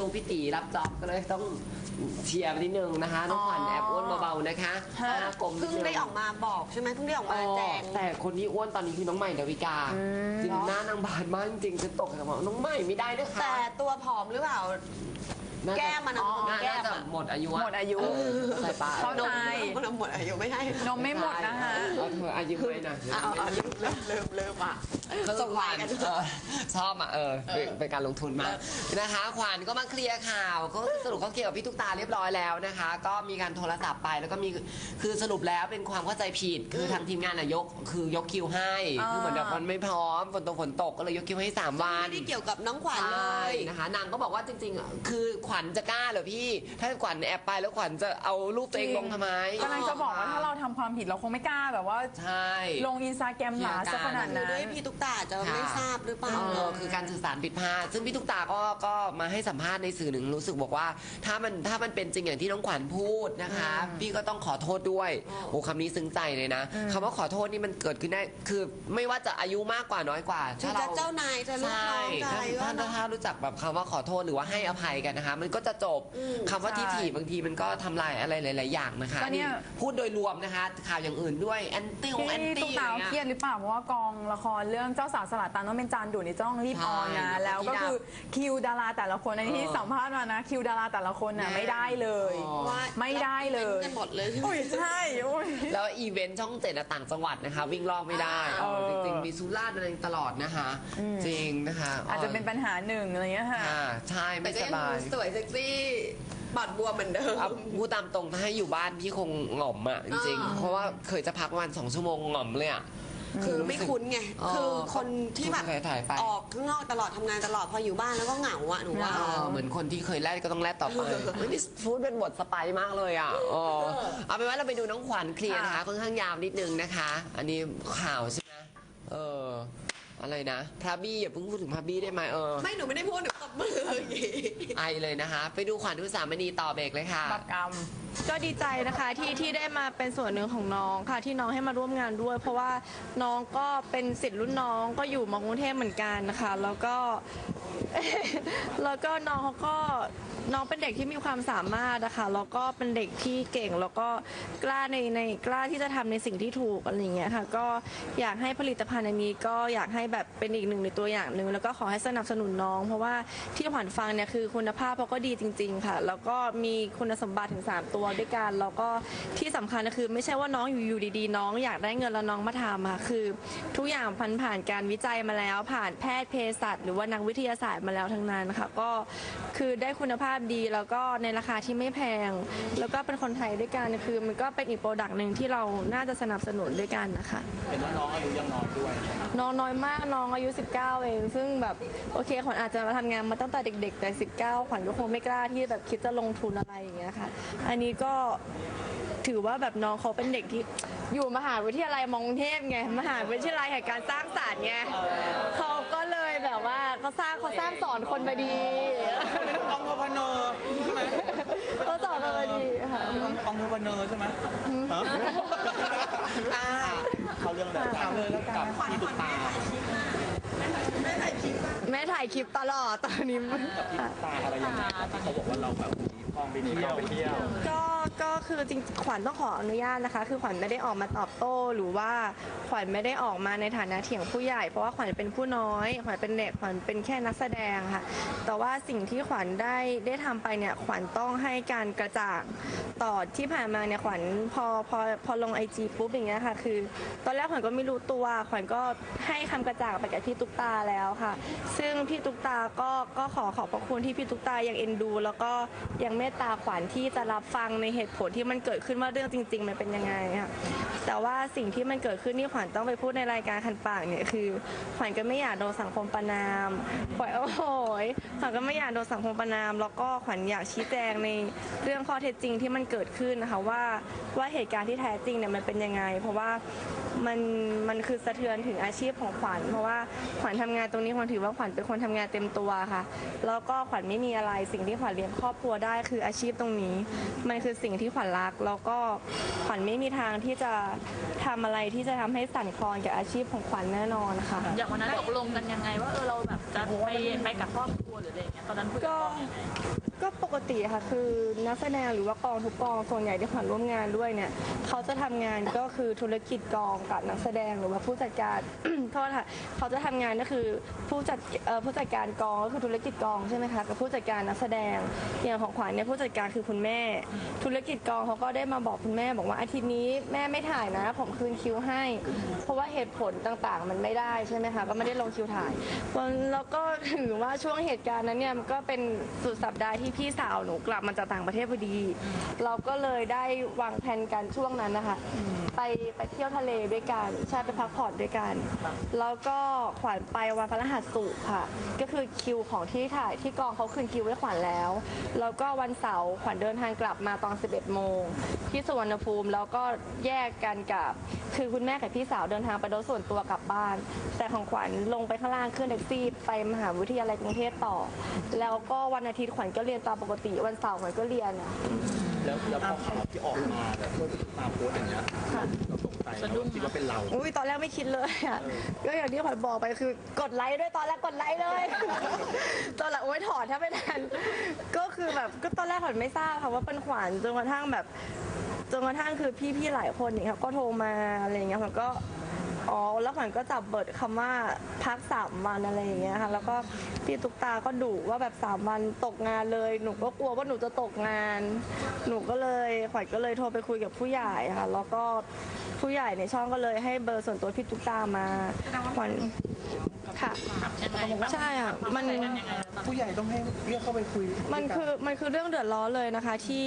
น้องพี่ตีรับจ็อบก็เลยต้องเชียร์ไปนิดนึงนะคะน้องขวัญแอบอ้วนเบาๆนะคะฮะหน้ากลมนิเพิ่งนึได้ออกมาบอกใช่ไหมเพิ่งได้ออกมาแจง แต่คนที่อ้วนตอนนี้คือน้องใหม่ดาวิกาจริงหน้านางบานมากจริงๆฉันตกแต่บอกน้องใหม่ไม่ได้นะคะแต่ตัวผอมหรือเปล่า น่าจะแก้มมันอะน่าแก้มน่าจะอะหมดอายุะหมดอายุ เใส่ปากเข้าใจมันหมดอายุไม่ใช่นมไม่หมดนะคะ เอาเธออายุไม่นะ เอาเอาอายุ เริ่มเริ่มเริ่มอะส่งไลน์กันเออชอบอะเออเป็นเป็นการลงทุนมากนะคะ ขวัญก็มาเคลียร์ข่าวก็สรุปเขาเคลียร์กับพี่ตุ๊กตาเรียบร้อยแล้วนะคะ ก็มีการโทรศัพท์ไปแล้วก็มีคือสรุปแล้วเป็นความเข้าใจผิด คือทางทีมงานอะยกคือยกคิวให้อ่าคือเหมือนแบบมันไม่พร้อมฝนตกฝนตกก็เลยยกคิวให้สามวันไม่ได้เกี่ยวกับน้องขวัญเลใช่ยนะคะนางก็บอกว่าจริงๆอะคือขวัญจะกล้าเหรอพี่ ถ้าขวัญแอบไปแล้วขวัญจะเอารูปตัวเองลงทำไมกำลังจะบอกว่าถ้าเราทำความผิดเราคงไม่กล้าแบบว่าใช่ลงอินสตาแกรมหนาซะขนาดคือนั้นด้วยพี่ตุ๊กตาอาจจะไม่ทราบหรือเปล่า เออคือการสื่อสารผิดพลาดซึ่งพี่ตุ๊กตาก็ก็มาให้สัมภาษณ์ในสื่อหนึ่งรู้สึกบอกว่า ถ้ามันถ้ามันเป็นจริงอย่างที่น้องขวัญพูดนะคะ พี่ก็ต้องขอโทษด้วยโอ้คำนี้ซึ้งใจเลยนะคำว่าขอโทษนี่มันเกิดขึ้นได้ คือไม่ว่าจะอายุมากกว่าน้อยกว่าถึงจะเจ้านายจะลูกใช่น้องจะอะไรก็ถ้าถ้าถ้ารู้จักแบบคำว่าขอโทษหรือว่าให้อภัยกันนะคะ มันก็จะจบอืม คำว่าใช่ที่ถีบบางทีมันก็ทำลายอะไรหลาย ๆ อย่างนะคะก็เนี่ย พูดโดยรวมนะคะ ข่าวอย่างอื่นด้วยแอนตี้แอนพี่ตี้ตุ๊กตาเครียดหรือเปล่าเพราะว่ากองละครเรื่องเจ้าสาวสลัดตันต้องเป็นจานด่วนนี่จะต้องรีบออนนะ ใช่แล้วก็คือคิวดาราแต่ละคนในที่เออสัมภาษณ์มานะ คิวดาราแต่ละคนน่ะไม่ได้เลย อ๋อ ว่าไม่ได้เลยกันหมดเลยใช่ไหมอุ้ยใช่อุ้ย แล้วอีเวนต์ช่องเจ็ดอะต่างจังหวัดนะคะ วิ่งรอบไม่ได้เออ จริงๆ มีสุราษฎร์อะไรตลอดนะคะ จริงนะคะอาจจะเป็นปัญหาหนึ่งอะไรเงี้ยค่ะค่ะใช่แต่ไม่ก็สยังบายสวยเซ็กซี่บอดบัวเหมือนเดิม เอาพูดตามตรงถ้าให้อยู่บ้านพี่คงหง่อมอะจริงอ่าๆเพราะว่าเคยจะพักประมาณสองชั่วโมงหง่อมเลยอะ คือไม่คุ้นไงอ๋อคือคนที่แบบถ่ายถ่ายไป ออกข้างนอกตลอดทำงานตลอดพออยู่บ้านแล้วก็เหงาอะหนูว่า เออเหมือนคนที่เคยแลดก็ต้องแลดต่อไปเฮ้ยนี่พูดเป็นบทสไปซ์มากเลยอะเออเอาเป็นว่าเราไปดูน้องขวัญเคลียร์นะคะค่ะค่อนข้างยาวนิดนึงนะคะ อันนี้ข่าวใช่ไหมเออ อะไรนะ พระบี้อย่าเพิ่งพูดถึงพระบี้ได้ไหมเออ ไม่หนูไม่ได้พูดหนูตบมืออย่างงี้ไอเลยนะคะ ไปดูขวัญทุสามณีต่อเบรกเลยค่ะบัตรกรรม ก็ดีใจนะคะที่ที่ได้มาเป็นส่วนหนึ่งของน้องค่ะ ที่น้องให้มาร่วมงานด้วย เพราะว่าน้องก็เป็นสิทธิ์รุ่นน้องก็อยู่มากรุงเทพเหมือนกันนะคะ แล้วก็ แล้วก็น้องเขาก็น้องเป็นเด็กที่มีความสามารถนะคะแล้วก็เป็นเด็กที่เก่งแล้วก็กล้าในในกล้าที่จะทำในสิ่งที่ถูกอะไรอย่างเงี้ยค่ะ ก็อยากให้ผลิตภัณฑ์อันนี้ก็อยากให้แบบเป็นอีกหนึ่งในตัวอย่างหนึ่งแล้วก็ขอให้สนับสนุนน้อง เพราะว่าที่ขวัญฟังเนี่ยคือคุณภาพเขาก็ดีจริง ๆ ค่ะ แล้วก็มีคุณสมบัติถึง 3 ตัวด้วยกันแล้วก็ที่สำคัญก็คือ ไม่ใช่ว่าน้องอยู่อยู่ดีๆ น้องอยากได้เงินแล้วน้องมาทำค่ะคือ ทุกอย่างผ่านผ่านการวิจัยมาแล้วผ่านแพทย์เภสัชหรือว่านักวิทยาศาสตร์มาแล้วทั้งนั้นค่ะก็คือได้คุณภาพดีแล้วก็ในราคาที่ไม่แพง แล้วก็เป็นคนไทยด้วยกันคือมันก็เป็นอีกโปรดักต์หนึ่งที่เราน่าจะสนับสนุนด้วยกันนะคะ เห็นว่าน้องอายุยังน้อยด้วย น้องน้อยมากน้องอายุ 19 เอง ซึ่งแบบโอเคขวัญอาจจะมาทำงานมาตั้งแต่เด็ก ๆ แต่ 19 ขวัญก็คงไม่กล้าที่แบบคิดจะลงทุนอะไรอย่างเงี้ยค่ะ อันนี้ก็ถือว่าแบบน้องเขาเป็นเด็กที่อยู่มหาวิทยาลัยมอกรุงเทพไงมหาวิทยาลัยแห่งการสร้างสรรค์ไงเขาก็เลยแบบว่าเขาสร้างเขาสร้างสอนคนมาดีอองเภอพะเนอใช่ไหมเขาสอนคนมาดีค่ะอองเภอพะเนอใช่ไหมฮะ เขาเรื่องอะไรกับพี่ตุ๊กตาแม่ถ่ายคลิปตลอดตอนนี้ กับพี่ตุ๊กตาอะไรอย่างเงี้ยเขาบอกว่าเราแบบพองไปเที่ยวไปเที่ยว ก็ ก็คือจริงขวัญต้องขออนุญาตนะคะ คือขวัญไม่ได้ออกมาตอบโต้หรือว่าขวัญไม่ได้ออกมาในฐานะเถียงผู้ใหญ่ เพราะว่าขวัญเป็นผู้น้อย ขวัญเป็นเด็กขวัญเป็นแค่นักแสดงค่ะ แต่ว่าสิ่งที่ขวัญได้ได้ทำไปเนี่ยขวัญต้องให้การกระจ่างต่อที่ผ่านมาเนี่ยขวัญพอพอพอลงไอจีปุ๊บอย่างเงี้ยค่ะคือ ตอนแรกขวัญก็ไม่รู้ตัว ขวัญก็ให้คำกระจ่างไปกับพี่ตุ๊กตาแล้วค่ะ ซึ่งพี่ตุ๊กตาก็ก็ขอขอบพระคุณที่พี่ตุ๊กตายังเอ็นดู แล้วก็ยังเมตตาขวัญที่จะรับฟังในเหตุผลที่มันเกิดขึ้นว่าเรื่องจริง ๆ มันเป็นยังไงค่ะแต่ว่าสิ่งที่มันเกิดขึ้นที่ขวัญต้องไปพูดในรายการคันปากเนี่ยคือ ขวัญก็ไม่อยากโดนสังคมประนามขวัญโอ้โหขวัญก็ไม่อยากโดนสังคมประนาม แล้วก็ขวัญอยากชี้แจงในเรื่องข้อเท็จจริงที่มันเกิดขึ้นนะคะว่าว่าเหตุการณ์ที่แท้จริงเนี่ยมันเป็นยังไง เพราะว่า มันมันคือสะเทือนถึงอาชีพของขวัญ เพราะว่าขวัญทำงานตรงนี้ขวัญถือว่าขวัญเป็นคนทำงานเต็มตัวค่ะ แล้วก็ขวัญไม่มีอะไรสิ่งที่ขวัญเลี้ยงครอบครัวได้คืออาชีพตรงนี้ มันคือสิ่งที่ขวัญรัก แล้วก็ขวัญไม่มีทางที่จะทำอะไรที่จะทำให้สั่นคลอนกับอาชีพของขวัญแน่นอนค่ะ อย่างวันนั้นตกลงกันยังไงว่าเออเราแบบจะไปไปกับครอบครัวหรืออะไรอย่างเงี้ยตอนนั้นคุยกับก็พ่อยังไง ก็ปกติค่ะคือนักแสดงหรือว่ากองทุกกองส่วนใหญ่ที่ขวัญร่วมงานด้วยเนี่ยเขาจะทำงานก็คือธุรกิจกองกับนักแสดงหรือว่าผู้จัดการ โทษค่ะเขาจะทำงานก็คือผู้จัดเอ่อผู้จัดการกองก็คือธุรกิจกองใช่ไหมคะกับผู้จัดการนักแสดงอย่างของขวัญเนี่ยผู้จัดการคือคุณแม่ ธุรกิจกองเขาก็ได้มาบอกคุณแม่ บอกว่าอาทิตย์นี้แม่ไม่ถ่ายนะผมคืนคิวให้ เพราะว่าเหตุผลต่างๆ มันไม่ได้ใช่ไหมคะก็ไม่ได้ลงคิวถ่ายวันแล้วก็ถือว่าช่วงเหตุการณ์นั้นเนี่ยมันก็เป็นสุดสัปดาห์ที่พี่สาวหนูกลับมาจากต่างประเทศพอดี เราก็เลยได้วางแผนกันช่วงนั้นนะคะไปไปเที่ยวทะเลด้วยกันใช่ไปพักผ่อนด้วยกัน แล้วก็ขวัญไปวันพฤหัสสุกร์ค่ะ ก็คือคิวของที่ถ่ายที่กองเขาคืนคิวไว้ขวัญแล้ว แล้วก็วันเสาร์ขวัญเดินทางกลับมาตอน 11 โมง ที่สุวรรณภูมิแล้วก็แยกกันกับ คือคุณแม่กับพี่สาวเดินทางไปรถส่วนตัวกลับบ้าน แต่ของขวัญลงไปข้างล่างขึ้นแท็กซี่ไปมหาวิทยาลัยกรุงเทพต่อ แล้วก็วันอาทิตย์ขวัญก็เรียนตามปกติวันเสาร์ขวัญก็เรียนอะแล้วแล้วพอข่าวที่ออกมาแบบพวกตามโพสต์อย่างเงี้ยเราตกใจเราคิดว่าเป็นเรา อุ้ยตอนแรกไม่คิดเลยอะก็อย่างที่ขวัญบอกไปคือกดไลค์ด้วยตอนแรกกดไลค์เลย ตอนหลังโอ้ยถอดถ้าไม่ทันก็คือแบบก็ตอนแรกขวัญไม่ทราบค่ะว่าเป็นขวัญจนกระทั่งแบบ จนกระทั่งคือพี่ๆหลายคนเนี่ยเขาก็โทรมาอะไรอย่างเงี้ยขวัญก็อ๋อแล้วขวัญก็จับเบิดคำว่าพักสามวันอะไรอย่างเงี้ยค่ะแล้วก็พี่ตุ๊กตาก็ดุว่าแบบสามวันตกงานเลยหนูก็กลัวว่าหนูจะตกงาน หนูก็เลยขวัญก็เลยโทรไปคุยกับผู้ใหญ่ค่ะแล้วก็ ผู้ใหญ่ในช่องก็เลยให้เบอร์ส่วนตัวพี่ตุ๊กตามาขวัญค่ะ ใช่ค่ะมันผู้ใหญ่ต้องให้เรียกเข้าไปคุยมันคือมันคือเรื่องเดือดร้อนเลยนะคะที่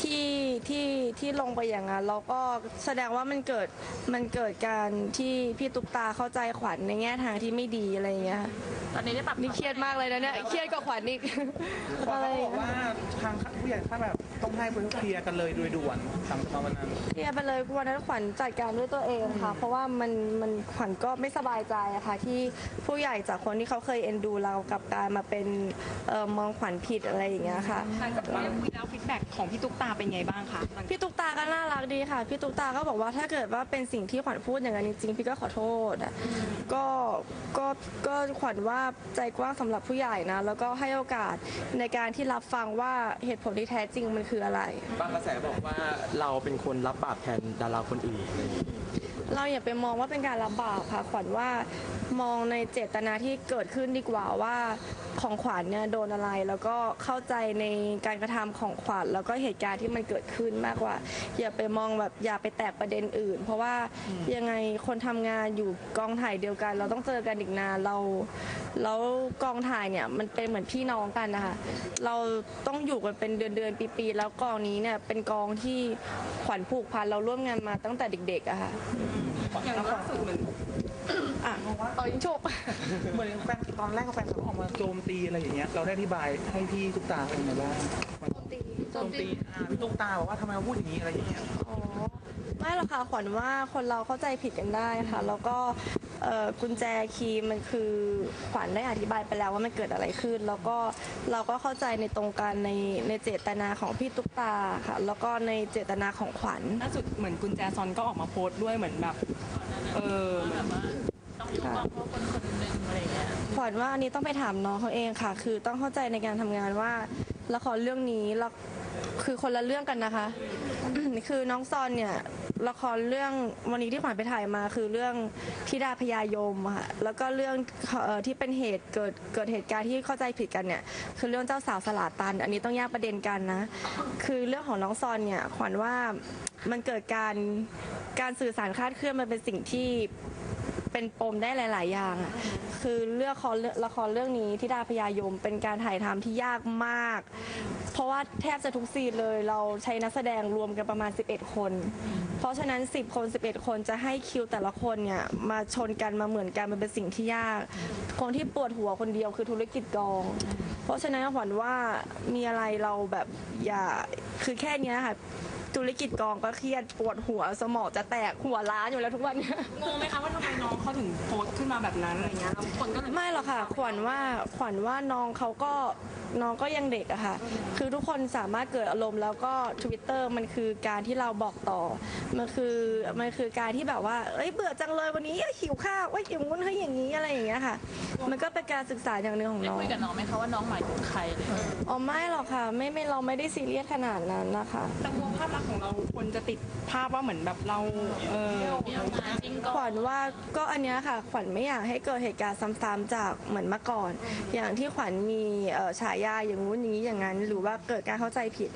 ที่ที่ที่ลงไปอย่างนั้นแล้วก็แสดงว่ามันเกิดมันเกิดการที่พี่ตุ๊กตาเข้าใจขวัญในแง่ทางที่ไม่ดีอะไรอย่างเงี้ยตอนนี้ได้ปรับนี่เครียดมากเลยนะเนี่ยเครียดกว่าขวัญอีกเขาอะไรบอกว่าทางผู้ใหญ่ท่านแบบ ต้องให้ไปเคลียร์กันเลยโดยด่วนหลังจากมาวันนั้น เคลียร์ไปเลยวันนั้นขวัญจัดการด้วยตัวเองค่ะ เพราะว่ามันมันขวัญก็ไม่สบายใจอะค่ะที่ผู้ใหญ่จากคนที่เขาเคยเอ็นดูเรากลับกลารมาเป็นเอ่อมองขวัญผิดอะไรอย่างเงี้ยค่ะ หลังจากที่คุยแล้วฟีดแบ็กของพี่ตุ๊กตาเป็นไงบ้างคะพี่ตุ๊กตาก็น่ารักดีค่ะ พี่ตุ๊กตาก็บอกว่าถ้าเกิดว่าเป็นสิ่งที่ขวัญพูดอย่างนั้นจริงๆ พี่ก็ขอโทษอะก็ก็ก็ขวัญว่าใจกว้างสำหรับผู้ใหญ่นะ แล้วก็ให้โอกาสในการที่รับฟังว่าเหตุผลที่แท้จริงมันคืออะไร บางกระแสบอกว่าเราเป็นคนรับบาปแทนดาราคนอื่นอะไรอย่างเงี้ยเราอย่าไปมองว่าเป็นการรับบาปค่ะขวัญว่ามองในเจตนาที่เกิดขึ้นดีกว่าว่า ของขวัญเนี่ยโดนอะไรแล้วก็เข้าใจในการกระทำของขวัญแล้วก็เหตุการณ์ที่มันเกิดขึ้นมากกว่า อย่าไปมองแบบอย่าไปแตกประเด็นอื่น เพราะว่ายังไงคนทำงานอยู่กองถ่ายเดียวกัน เราต้องเจอกันอีกนานเราแล้วกองถ่ายเนี่ยมันเป็นเหมือนพี่น้องกันนะคะเราต้องอยู่กันเป็นเดือนเดือนๆปีๆแล้วกองนี้เนี่ยเป็นกองที่ขวัญผูกพันเราร่วมงานมาตั้งแต่เด็กๆอะค่ะ อย่างล่าสุดเหมือน อะต่อยิงฉุบเหมือนแฟนตอนแรกก็แฟนเขาออกมาโจมตีอะไรอย่างเงี้ย เราได้อธิบายให้พี่ตุ๊กตาเป็นยังไงบ้างโจมตีอ่าพี่ตุ๊กตาบอกว่าทำไมมาพูดอย่างนี้อะไรอย่างเงี้ยอ๋อไม่หรอกค่ะขวัญว่าคนเราเข้าใจผิดกันได้ค่ะ แล้วก็เอ่อกุญแจคีย์มันคือขวัญได้อธิบายไปแล้วว่ามันเกิดอะไรขึ้น แล้วก็เราก็เข้าใจในตรงกันในในเจตนาของพี่ตุ๊กตาค่ะ แล้วก็ในเจตนาของขวัญ ล่าสุดเหมือนกุญแจซอนก็ออกมาโพสต์ด้วยเหมือนแบบ เออ เหมือนค่ะขวัญว่าอันนี้ต้องไปถามน้องเขาเองค่ะ คือต้องเข้าใจในการทำงานว่าละครเรื่องนี้ละคือคนละเรื่องกันนะคะ คือน้องซอนเนี่ยละครเรื่องวันนี้ที่ขวัญไปถ่ายมาคือเรื่องธิดาพยายมอะค่ะแล้วก็เรื่องเอ่อที่เป็นเหตุเกิดเกิดเหตุการณ์ที่เข้าใจผิดกันเนี่ยคือเรื่องเจ้าสาวสลาตัน อันนี้ต้องแยกประเด็นกันนะ คือเรื่องของน้องซอนเนี่ยขวัญว่ามันเกิดการการสื่อสารคลาดเคลื่อนมันเป็นสิ่งที่ เป็นปมได้หลาย ๆ อย่างอะคือเลือกครละครเรื่องนี้ที่ดาพยายมเป็นการถ่ายทำที่ยากมาก เพราะว่าแทบจะทุกซีนเลยเราใช้นักแสดงรวมกันประมาณ 11 คน เพราะฉะนั้น 10 คน 11 คนจะให้คิวแต่ละคนเนี่ยมาชนกันมาเหมือนกันมันเป็นสิ่งที่ยาก คนที่ปวดหัวคนเดียวคือธุรกิจกอง เพราะฉะนั้นขวัญว่ามีอะไรเราแบบอย่าคือแค่เนี้ยค่ะ ธุรกิจกองก็เครียดปวดหัวสมองจะแตกหัวล้านอยู่แล้วทุกวันเนี้ยงงไหมคะว่าทำไมน้องเขาถึงโพสต์ขึ้นมาแบบนั้นอะไรเงี้ยแล้วคนก็เลย ไม่หรอกค่ะ ขวัญว่าขวัญว่าน้องเขาก็ น้องก็ยังเด็กอะค่ะ คือทุกคนสามารถเกิดอารมณ์แล้วก็ Twitter มันคือการที่เราบอกต่อ มันคือมันคือการที่แบบว่า เอ้ยเบื่อจังเลยวันนี้เอ้ยหิวข้าวเอ้ยอย่างงู้นเฮ้ยอย่างนี้อะไรอย่างเงี้ยค่ะ มันก็เป็นการศึกษาอย่างหนึ่งของได้น้อง คุยกับน้องไหมคะว่าน้องหมายถึงใครเลยอ๋อไม่หรอกค่ะไม่ไม่เราไม่ได้ซีเรียสขนาดนั้นนะคะ แต่กลัวภาพลักษณ์ของเราคนจะติดภาพว่าเหมือนแบบเราเออจริงก็ขวัญว่าก็อันเนี้ยค่ะ ขวัญไม่อยากให้เกิดเหตุการณ์ซ้ำๆจากเหมือนเมื่อก่อน อย่างที่ขวัญมีเอ่อฉายาอย่างงู้นอย่างนี้อย่างนั้น หรือว่าเกิดการเข้าใจผิด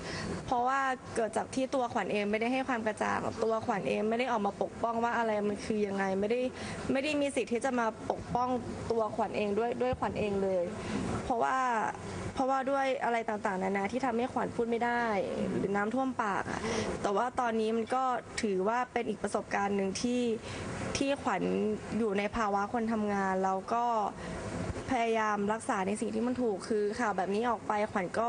เพราะว่าเกิดจากที่ตัวขวัญเองไม่ได้ให้ความกระจ่างตัวขวัญเองไม่ได้ออกมาปกป้องว่าอะไรมันคือยังไงไม่ได้ไม่ได้มีสิทธิ์ที่จะมาปกป้องตัวขวัญเองด้วยด้วยขวัญเองเลย เพราะว่าเพราะว่าด้วยอะไรต่างๆนานาที่ทำให้ขวัญพูดไม่ได้ หรือน้ำท่วมปากอะแต่ว่าตอนนี้มันก็ถือว่าเป็นอีกประสบการณ์หนึ่งที่ที่ขวัญอยู่ในภาวะคนทำงานแล้วก็ พยายามรักษาในสิ่งที่มันถูกคือข่าวแบบนี้ออกไปขวัญก็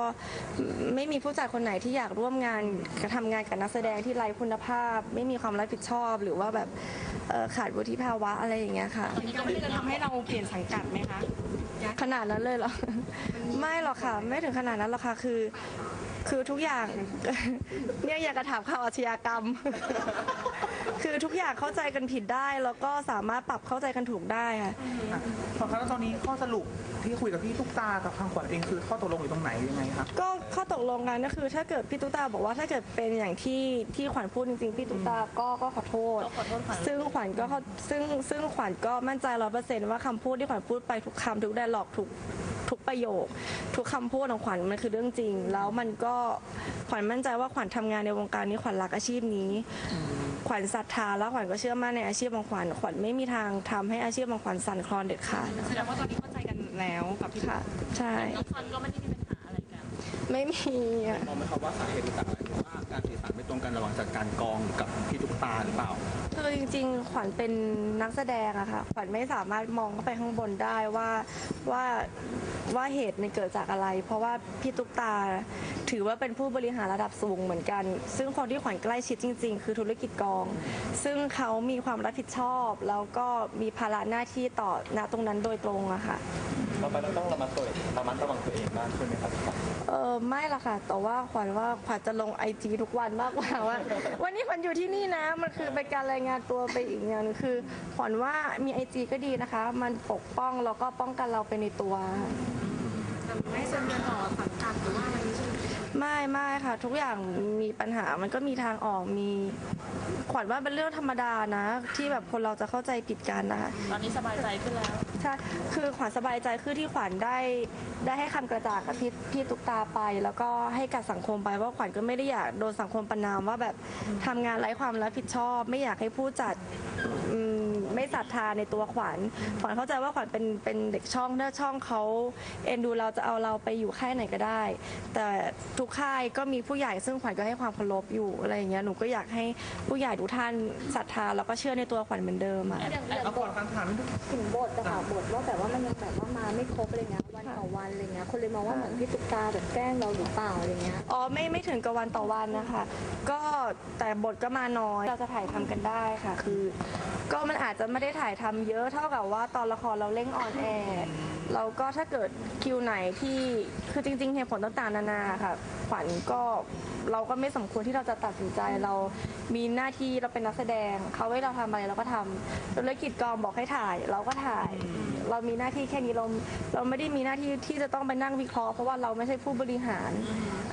ไม่มีผู้จัดคนไหนที่อยากร่วมงานกับทำงานกับนักแสดงที่ไร้คุณภาพ ไม่มีความรับผิดชอบ หรือว่าแบบเอ่อขาดวุฒิภาวะอะไรอย่างเงี้ยค่ะการที่จะทำให้เราเปลี่ยนสังกัดไหมคะขนาดนั้นเลยเหรอไม่หรอกค่ะ ไม่ถึงขนาดนั้นหรอกค่ะคือ คือทุกอย่างเนี่ยอยากกระถามข่าวอาชญากรรม คือทุกอย่างเข้าใจกันผิดได้ แล้วก็สามารถปรับเข้าใจกันถูกได้ค่ะ อะพอครับแล้วตอนนี้ข้อสรุปที่คุยกับพี่ตุ๊กตากับทางขวัญเองคือข้อตกลงอยู่ตรงไหนยังไงครับ ก็ข้อตกลงกันก็คือถ้าเกิดพี่ตุ๊กตาบอกว่าถ้าเกิดเป็นอย่างที่ที่ขวัญพูดจริงๆพี่ตุ๊กตาก็ก็ขอโทษ ก็ขอโทษขวัญ ซึ่งขวัญก็เข้าซึ่งซึ่งขวัญก็มั่นใจร้อยเปอร์เซนต์ว่าคำพูดที่ขวัญพูดไปทุกคำทุกไดร์ล็อกทุกทุกประโยค ทุกคำพูดของขวัญมันคือเรื่องจริง แล้วมันก็ขวัญมั่นใจว่าขวัญทำงานในวงการนี้ขวัญรักอาชีพนี้ ขวัญศรัทธาแล้วขวัญก็เชื่อมั่นในอาชีพของขวัญขวัญไม่มีทางทำให้อาชีพของขวัญสั่นคลอนเด็ดขาดแสดงว่าตอนนี้เข้าใจกันแล้วกับพี่ค่ะ ใช่ น้องคอนก็ไม่ได้มีปัญหาอะไรกัน ไม่มีอะ มองไหมครับว่าสาเหตุมาจากอะไรเพราะว่า การสื่อสารไม่ตรงกันระหว่างจากการกองกับพี่ตุ๊กตาหรือเปล่า คือจริงๆ ขวัญเป็นนักแสดงอะค่ะ ขวัญไม่สามารถมองเข้าไปข้างบนได้ว่าว่าว่าเหตุมันเกิดจากอะไร เพราะว่าพี่ตุ๊กตาถือว่าเป็นผู้บริหารระดับสูงเหมือนกัน ซึ่งคนที่ขวัญใกล้ชิดจริง ๆ คือธุรกิจกอง ซึ่งเขามีความรับผิดชอบ แล้วก็มีภาระหน้าที่ต่อณตรงนั้นโดยตรงอะค่ะ เราไปเราต้องระมัดตัวระมัดระวังตัวเองมากขึ้นไหมครับเออไม่ละค่ะ แต่ว่าขวัญว่าขวัญจะลงไอจีทุกวันมากกว่าว่า วันนี้ขวัญอยู่ที่นี่นะ มันคือเป็นการรายงานตัวไปอีกอย่างหนึงคือขวัญว่ามีไอจีก็ดีนะคะ มันปกป้องแล้วก็ป้องกันเราไปในตัวไม่เซ็นเดือนต่อสังกัดหรือว่าอะไรนี้ใช่ไหม ไม่ไม่ค่ะ ทุกอย่างมีปัญหามันก็มีทางออกมี ขวัญว่าเป็นเรื่องธรรมดานะ ที่แบบคนเราจะเข้าใจผิดกันนะคะตอนนี้สบายใจขึ้นแล้ว ใช่คือขวัญสบายใจคือที่ขวัญได้ได้ให้คำกระจ่างกับพี่พี่ตุ๊กตาไป แล้วก็ให้กับสังคมไปว่าขวัญก็ไม่ได้อยากโดนสังคมประนามว่าแบบทำงานไร้ความรับผิดชอบ ไม่อยากให้ผู้จัดอืม ไม่ศรัทธาในตัวขวัญขวัญเข้าใจว่าขวัญเป็นเป็นเด็กช่องถ้าช่องเขาเอ็นดูเราจะเอาเราไปอยู่ค่ายไหนก็ได้ แต่ทุกค่ายก็มีผู้ใหญ่ซึ่งขวัญก็ให้ความเคารพอยู่อะไรอย่างเงี้ยหนูก็อยากให้ผู้ใหญ่ทุกท่านศรัทธาแล้วก็เชื่อในตัวขวัญเหมือนเดิมอะ อย่างอย่างเอาบก่อนทคำถามนิดนึงถึงบทอะค่ะบทว่าแบบว่ามันยังแบบว่ามาไม่ครบอะไรเงี้ย วันต่อวันอะไรเงี้ยคนเลยมองว่าเหมือนพี่ตุ๊กตาแบบแกล้งเราหรือเปล่าอะไรเงี้ยอ๋อไม่ไม่ถึงกับวันต่อวันนะคะ ก็แต่บทก็มาน้อยเราจะถ่ายทำกันได้ค่ะ คือ ก็มันอาจจะไม่ได้ถ่ายทำเยอะเท่ากับว่าตอนละครเราเร่งออนแอร์เราก็ถ้าเกิดคิวไหนที่คือจริง ๆ เหตุผลต่างๆนานาค่ะ ขวัญก็เราก็ไม่สมควรที่เราจะตัดสินใจเรามีหน้าที่เราเป็นนักแสดง เขาให้เราทำอะไรเราก็ทำธุรกิจกองบอกให้ถ่าย เราก็ถ่าย เรามีหน้าที่แค่นี้เราเราไม่ได้มีหน้าที่ที่จะต้องไปนั่งวิเคราะห์เพราะว่าเราไม่ใช่ผู้บริหาร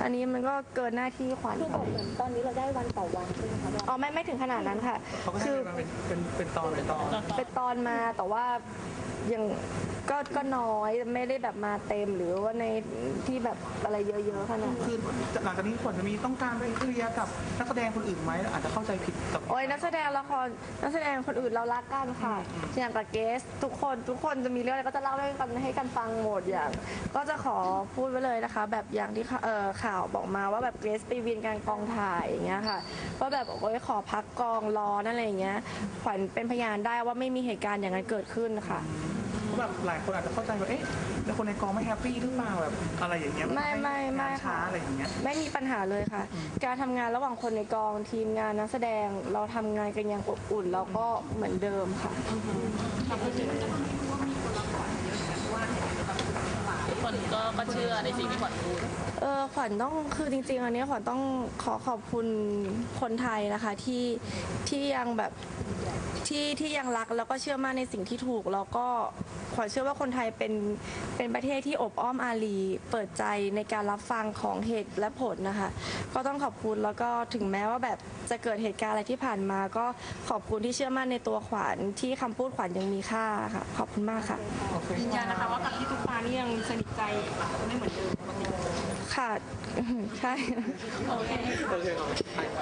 อันนี้มันก็เกินหน้าที่ขวัญคือบทเหมือนตอนนี้เราได้วันต่อวันใช่ไหมคะอ๋อไม่ไม่ถึงขนาดนั้นค่ะ เขาก็ให้คือมาเป็นเป็นเป็นตอนเป็นตอน เป็นตอนมาแต่ว่ายัง ก็ก็น้อยไม่ได้แบบมาเต็มหรือว่าในที่แบบอะไรเยอะๆขนาดนั้น คือหลังจากนี้ขวัญจะมีต้องการไปเคลียร์กับนักแสดงคนอื่นไหมอาจจะเข้าใจผิดกับ โอ้ยนักแสดงละครนักแสดงคนอื่นเรารักกันค่ะอย่างกับเกส ทุกคนทุกคนจะมีเรื่องอะไรก็จะเล่าให้กันให้กันฟังหมดอย่าง ก็จะขอพูดไว้เลยนะคะ แบบอย่างที่ข่าเอ่อข่าวบอกมาว่าแบบเกสไปเวียนการกองถ่ายอย่างเงี้ยค่ะว่าแบบโอ้ยขอพักกองรอนั่นอะไรอย่างเงี้ยขวัญเป็นพยานได้ว่าไม่มีเหตุการณ์อย่างนั้นเกิดขึ้นค่ะเพราะ แบบหลายคนอาจจะเข้าใจว่าเอ๊ะแล้วคนในกองไม่แฮปปี้หรือเปล่าแบบอะไรอย่างเงี้ยไม่ไม่ไม่งานช้าค่ะอะไรอย่างเงี้ย ไม่มีปัญหาเลยค่ะ การทำงานระหว่างคนในกองทีมงานนักแสดงเราทำงานกันอย่างอบอุ่นแล้วก็เหมือนเดิมค่ะ คนก็ก็เชื่อในสิ่งที่ขวัญพูด เออขวัญต้องคือจริงๆ อันเนี้ยขวัญต้องขอขอบคุณคนไทยนะคะที่ที่ยังแบบที่ที่ยังรักแล้วก็เชื่อมั่นในสิ่งที่ถูกแล้วก็ ขวัญเชื่อว่าคนไทยเป็นเป็นประเทศที่อบอ้อมอารีเปิดใจในการรับฟังของเหตุและผลนะคะ ก็ต้องขอบคุณแล้วก็ถึงแม้ว่าแบบจะเกิดเหตุการณ์อะไรที่ผ่านมา ก็ขอบคุณที่เชื่อมั่นในตัวขวัญที่คำพูดขวัญยังมีค่าค่ะ ขอบคุณมากค่ะ ยืนยันนะคะว่ากับพี่ตุ๊กตานี่ยังสนิทใจไม่เหมือนเดิมปกติค่ะ ใช่ โอเคครับ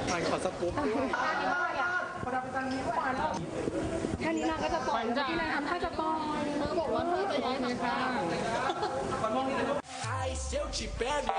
ทางขอสกู๊ปด้วยแค่นี้นางก็จะปล่อยพี่นางทำท่าจะปล่อยเธอบอกว่าเธอจะ Ai, eu te pego!